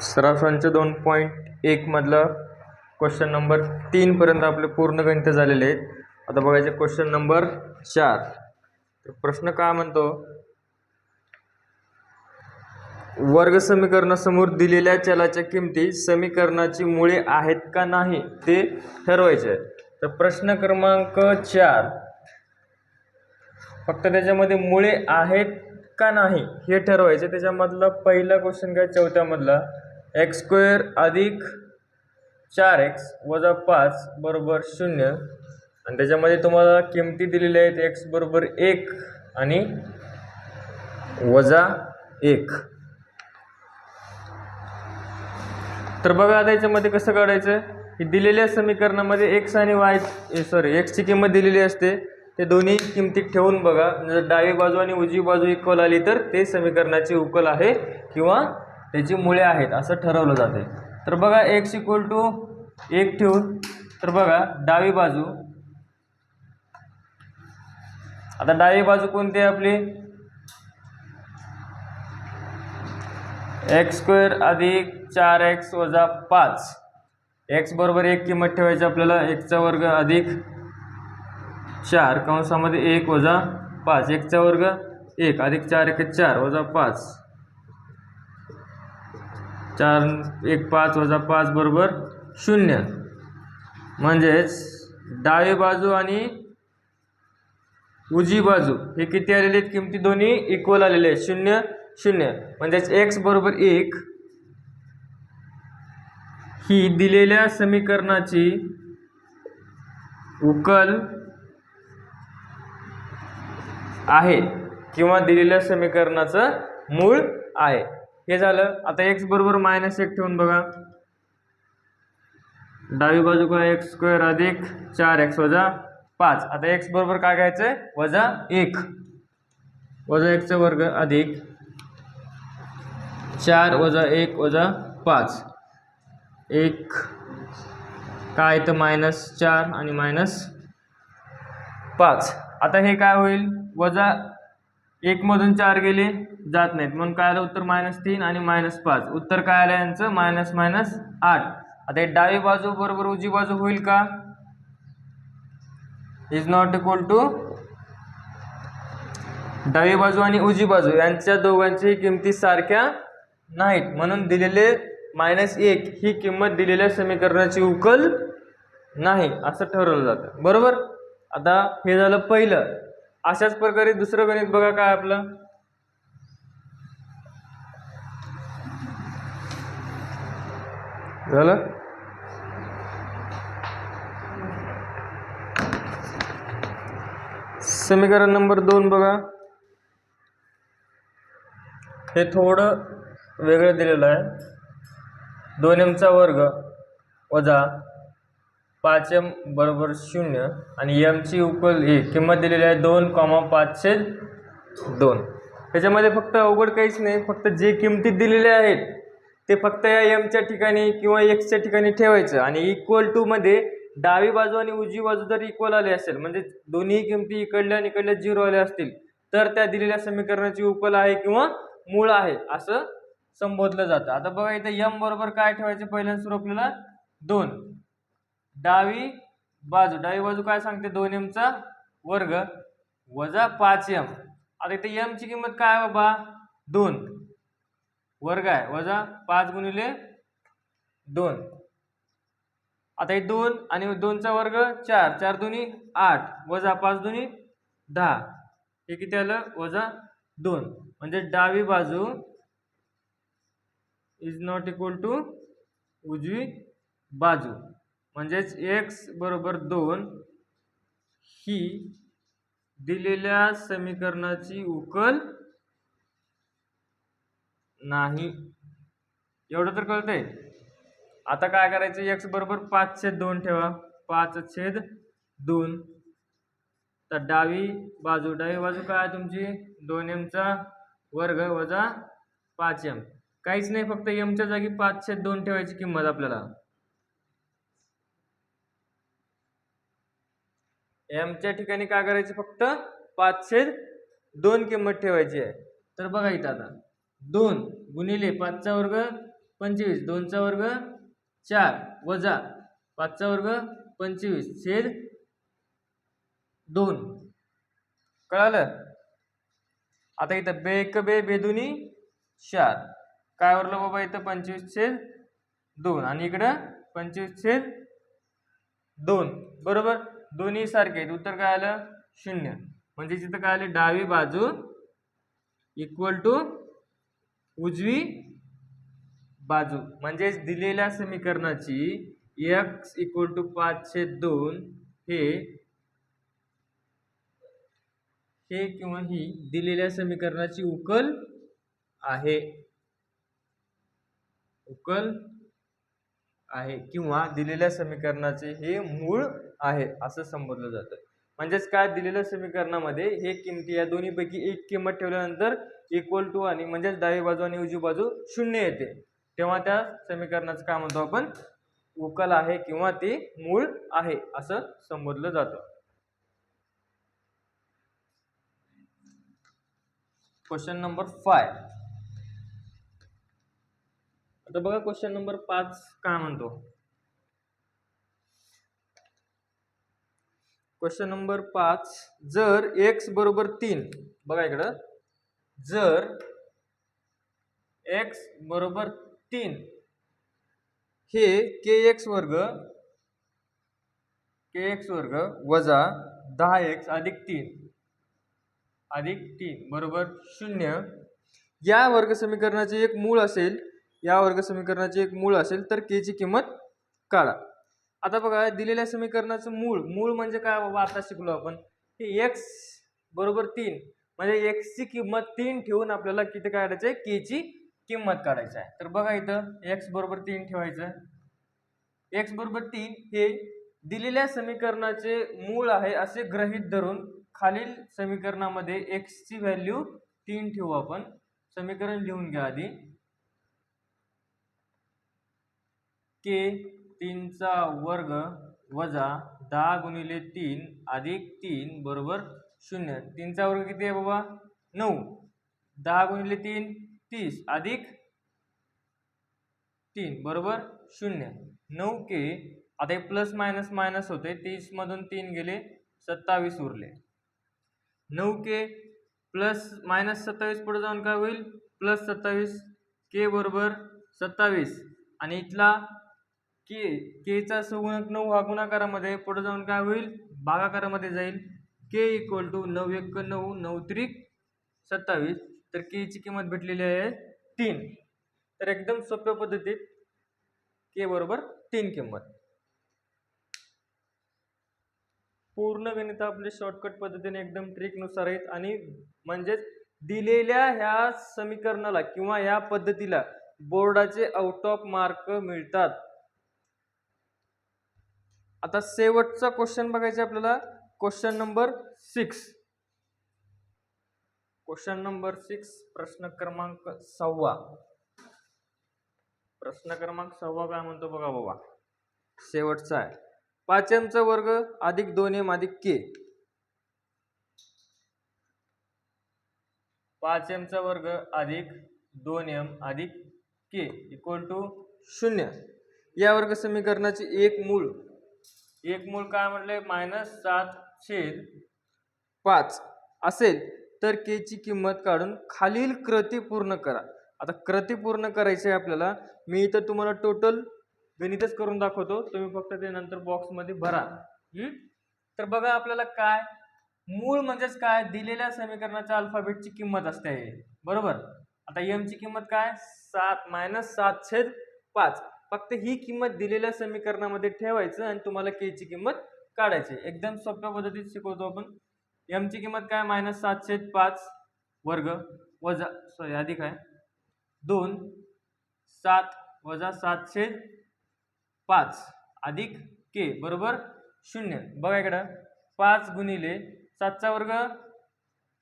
सरासरीच्या दोन पॉईंट एकमधलं क्वेश्चन नंबर तीनपर्यंत आपले पूर्ण गणित झालेले आहेत. आता बघायचे क्वेश्चन नंबर चार. तर प्रश्न काय म्हणतो? वर्ग समीकरणासमोर दिलेल्या चलाच्या किमती समीकरणाची मुळे आहेत का नाही ते ठरवायचे तर प्रश्न क्रमांक चार. फक्त त्याच्यामध्ये मुळे आहेत का नाही हे ठरवायचे. त्याच्यामधला पहिला क्वेश्चन काय चौथ्यामधला? एक्स स्क्वेअर अधिक चार एक्स वजा पाच बरोबर शून्य. आणि त्याच्यामध्ये तुम्हाला किमती दिलेल्या आहेत एक्स बरोबर एक आणि वजा एक. तर बघा आता याच्यामध्ये कसं काढायचं? की दिलेल्या समीकरणामध्ये एक्स आणि वाय सॉरी एक्सची किंमत दिलेली असते. ते दोन्ही किमतीत ठेवून बघा. जर डावी बाजू आणि उजवी बाजू इक्वल आली तर ते समीकरणाची उकल आहे किंवा त्याची मुळे आहेत असं ठरवलं जाते. तर बघा एक्स इक्वल टू एक ठेवून तर बघा डावी बाजू. आता डावी बाजू कोणती आहे आपली? एक्स स्क्वेअर अधिक चार एक्स वजा पाच. एक्स बरोबर एक किंमत ठेवायची आपल्याला एकचा वर्ग अधिक चार. कंसामध्ये एक वजा पाच. एकचा वर्ग एक. अधिक चार एक चार वजा पाच. चार एक पाच वजा पाच बरोबर शून्य. म्हणजेच डावी बाजू आणि उजी बाजू हे किती आलेले आहेत? किमती दोन्ही इक्वल आलेले आहेत. शून्य शून्य. म्हणजेच एक्स बरोबर एक ही दिलेल्या समीकरणाची उकल आहे किंवा दिलेल्या समीकरणाचं मूळ आहे. हे झालं. आता एक्स बरोबर मायनस एक ठेवून बघा. डावी बाजू का एक्स स्क्वेअर अधिक चार एक्स वजा पाच. आता एक्स बरोबर काय घ्यायचं आहे वजा एक. वजा एकचा वर्ग अधिक चार वजा एक वजा पाच. एक. काय तर मायनस चार आणि मायनस पाच. आता हे काय होईल? वजा एकमधून चार गेले जात नाहीत. म्हणून काय आलं? उत्तर मायनस तीन आणि मायनस पाच. उत्तर काय आलं यांचं? मायनस मायनस आठ. आता हे डावी बाजू बरोबर उजी बाजू होईल का? इज नॉट इक्वल टू डावी बाजू आणि उजी बाजू. यांच्या दोघांच्याही किमती सारख्या नाहीत. म्हणून दिलेले मायनस एक ही किंमत दिलेल्या समीकरणाची उकल नाही. असं ठरवलं जातं. बरोबर? आता हे झालं पहिलं. अशाच प्रकारे दुसरं गणित बघा काय आपलं. झालं? समीकरण नंबर दोन बघा. हे थोडं वेगळं दिलेलं आहे. दोन एमचा वर्ग वजा पाच एम बरोबर शून्य आणि एमची उकल ही किंमत दिलेली आहे दोन कॉमा पाचशे दोन. त्याच्यामध्ये फक्त अवघड काहीच नाही फक्त जे किमतीत दिलेले आहेत ते फक्त या एमच्या ठिकाणी किंवा एक्सच्या ठिकाणी ठेवायचं. आणि इक्वल टूमध्ये डावी बाजू आणि उजवी बाजू जर इक्वल आले असेल म्हणजे दोन्ही किमती इकडल्या आणि इकडल्या झिरो आल्या असतील तर त्या दिलेल्या समीकरणाची उकल आहे किंवा मूळ आहे असं संबोधलं जातं. आता बघा इथं यम बरोबर काय ठेवायचं? पहिल्यांदा सुरू आपल्याला दोन. डावी बाजू डावी बाजू काय सांगते दोन एमचा वर्ग. वजा पाच एम आता इथे एमची किंमत काय बाबा? दोन. वर्ग आहे. वजा पाच गुणिले दोन. आता हे दोन आणि दोनचा वर्ग चार. चार दोन्ही आठ. वजा पाच दोन्ही दहा. हे किती आलं? वजा दोन. म्हणजे डावी बाजू इज नॉट इक्वल टू उजवी बाजू. म्हणजेच एक्स बरोबर दोन ही दिलेल्या समीकरणाची उकल नाही. एवढं तर कळतंय. आता काय करायचं? एक्स बरोबर पाच छेद दोन ठेवा. पाच छेद दोन. तर डावी बाजू डावी बाजू काय आहे तुमची? दोन एमचा वर्ग वजा पाच एम काहीच नाही फक्त एमच्या जागी पाच छेद दोन ठेवायची किंमत आपल्याला. एमच्या ठिकाणी काय करायची फक्त पाच दोन किंमत ठेवायची आहे. तर बघा इथं आता. दोन गुणिले पाचचा वर्ग पंचवीस. दोनचा वर्ग चार. वजा पाचचा वर्ग पंचवीस. छेद दोन. कळालं? आता इथं बे एक बे बेदुनी चार. काय उरलं बाबा इथं? पंचवीस छेद दोन. आणि इकडं पंचवीस छेद दोन. बरोबर? दोन्ही सारखे आहेत. उत्तर काय आलं? शून्य. म्हणजे तिथं काय आलं? डावी बाजू इक्वल टू उजवी बाजू. म्हणजेच दिलेल्या समीकरणाची एक्स इक्वल टू पाचशे दोन हे हे किंवा ही दिलेल्या समीकरणाची उकल आहे. उकल आहे. किंवा दिलेल्या समीकरणाचे हे मूळ आहे असं संबोधलं जातं. म्हणजेच काय? दिलेल्या समीकरणामध्ये हे किमती या दोन्हीपैकी एक किंमत ठेवल्यानंतर इक्वल टू आणि म्हणजेच डावी बाजू आणि उजवी बाजू शून्य येते. तेव्हा त्या समीकरणाचं काय म्हणतो आपण? उकल आहे किंवा ते मूळ आहे असं संबोधलं जातं. क्वेश्चन नंबर फाय आता बघा क्वेश्चन नंबर पाच काय म्हणतो? क्वेश्चन नंबर पाच जर एक्स बरोबर तीन बघा इकडं जर एक्स बरोबर तीन हे के एक्स वर्ग के एक्स वर्ग वजा दहा एक्स अधिक तीन अधिक तीन बरोबर शून्य या वर्ग समीकरणाचे एक मूळ असेल या वर्ग समीकरणाचे एक मूळ असेल तर के ची किंमत काढा. आता बघा दिलेल्या समीकरणाचं मूळ मूळ म्हणजे काय बाबा? आता शिकलो आपण. की एक्स बरोबर तीन म्हणजे एक्सची किंमत तीन ठेवून आपल्याला किती काढायचं आहे केची किंमत काढायची आहे तर बघा इथं एक्स बरोबर तीन ठेवायचं. एक्स बरोबर तीन हे दिलेल्या समीकरणाचे मूळ आहे असे ग्रहित धरून खालील समीकरणामध्ये एक्सची व्हॅल्यू तीन ठेवू आपण. समीकरण लिहून घ्या आधी. के तीनचा वर्ग वजा दहा गुणिले तीन अधिक तीन बरोबर शून्य. तीनचा वर्ग किती आहे बाबा? नऊ. दहा गुणिले तीन तीस. अधिक तीन बरोबर शून्य. नऊ के आता हे प्लस मायनस मायनस होते तीसमधून तीन गेले सत्तावीस उरले. नऊ के प्लस मायनस सत्तावीस पुढे जाऊन काय होईल? प्लस सत्तावीस के बरोबर सत्तावीस. आणि इथला के केचा सगुणक नऊ हा गुणाकारामध्ये पुढे जाऊन काय होईल? भागाकारामध्ये जाईल. के इक्वल टू नऊ एक नऊ नऊ त्रिक सत्तावीस. तर केची किंमत भेटलेली आहे तीन. तर एकदम सोप्या पद्धतीत के बरोबर तीन किंमत. पूर्ण गणित आपले शॉर्टकट पद्धतीने एकदम ट्रिकनुसार आहेत. आणि म्हणजेच दिलेल्या ह्या समीकरणाला किंवा ह्या पद्धतीला बोर्डाचे आउट ऑफ मार्क मिळतात. आता शेवटचा क्वेश्चन बघायचा आपल्याला. Question number six question number six प्रश्न क्रमांक सहावा प्रश्न क्रमांक सहावा काय म्हणतो बघा बाबा. शेवटचा आहे. पाच एमचा वर्ग अधिक दोन एम अधिक के. पाच एमचा वर्ग अधिक दोन एम अधिक के इक्वल टू शून्य. या वर्ग समीकरणाचे एक मूळ एक मूळ काय म्हटले? मायनस सात छेद पाच. असेल तर के ची किंमत काढून खालील कृती पूर्ण करा. आता कृती पूर्ण करायची आहे आपल्याला. मी इथं तुम्हाला टोटल गणितच करून दाखवतो. तुम्ही फक्त ते नंतर बॉक्समध्ये भरा. तर बघा आपल्याला काय? मूळ म्हणजेच काय? दिलेल्या समीकरणाच्या अल्फाबेटची किंमत असते. बरोबर? आता एमची किंमत काय? सात. मायनस सात छेद पाच. फक्त ही किंमत दिलेल्या समीकरणामध्ये ठेवायचं आणि तुम्हाला के ची किंमत काढायची. एकदम सोप्या पद्धतीत शिकवतो आपण. एम ची किंमत काय? मायनस सातशे पाच वर्ग वजा सॉरी अधिक आहे. दोन सात वजा सातशे पाच अधिक के बरोबर शून्य. बघा इकडं. पाच गुणिले सातचा वर्ग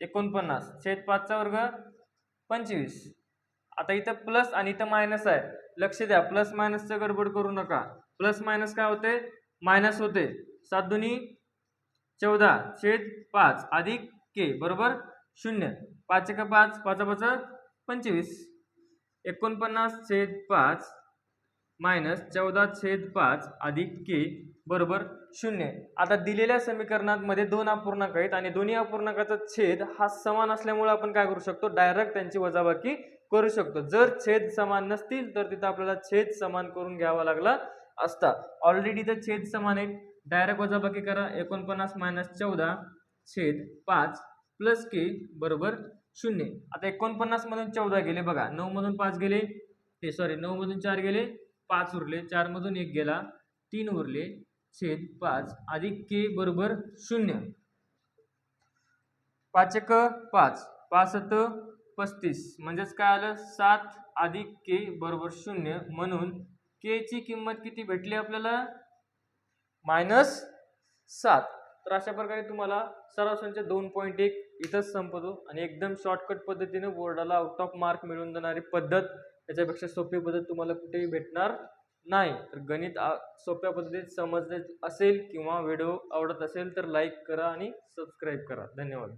एकोणपन्नास छेद पाचचा वर्ग पंचवीस. आता इथं प्लस आणि इथं मायनस आहे. लक्ष द्या. प्लस मायनसचं गडबड करू नका. प्लस मायनस काय होते? मायनस होते. सात दुनी चौदा छेद पाच अधिक के बरोबर शून्य. पाच एका पाच पाचा पाच पंचवीस. एकोणपन्नास छेद पाच मायनस चौदा छेद पाच अधिक के बरोबर शून्य. आता दिलेल्या समीकरणामध्ये दोन अपूर्णांक आहेत आणि दोन्ही अपूर्णांकाचा छेद हा समान असल्यामुळे आपण काय करू शकतो? डायरेक्ट त्यांची वजाबाकी करू शकतो. जर छेद समान नसतील तर तिथं आपल्याला छेद समान करून घ्यावा लागला असता. ऑलरेडी तर छेद समान आहेत. डायरेक्ट वजाबाकी करा. एकोणपन्नास मायनस चौदा छेद पाच प्लस के बरोबर शून्य. आता एकोणपन्नास मधून चौदा गेले बघा. नऊ मधून पाच गेले. ते सॉरी नऊ मधून चार गेले. पाच उरले. चार मधून एक गेला. तीन उरले. छेद पाच अधिक के बरोबर शून्य. पाच एक पाच पासत पस्तीस. म्हणजेच काय आलं? सात अधिक के बरोबर शून्य. म्हणून के ची किंमत किती भेटली आपल्याला? मायनस सात. तर अशा प्रकारे तुम्हाला सराव संच दोन पॉईंट एक इथंच संपतो आणि एकदम शॉर्टकट पद्धतीने बोर्डाला आउट ऑफ मार्क मिळवून देणारी पद्धत त्याच्यापेक्षा सोपी पद्धत तुम्हाला कुठेही भेटणार नाही तर गणित आ- सोप्या पद्धतीत समजले असेल किंवा व्हिडिओ आवडत असेल तर लाईक करा आणि सबस्क्राईब करा. धन्यवाद.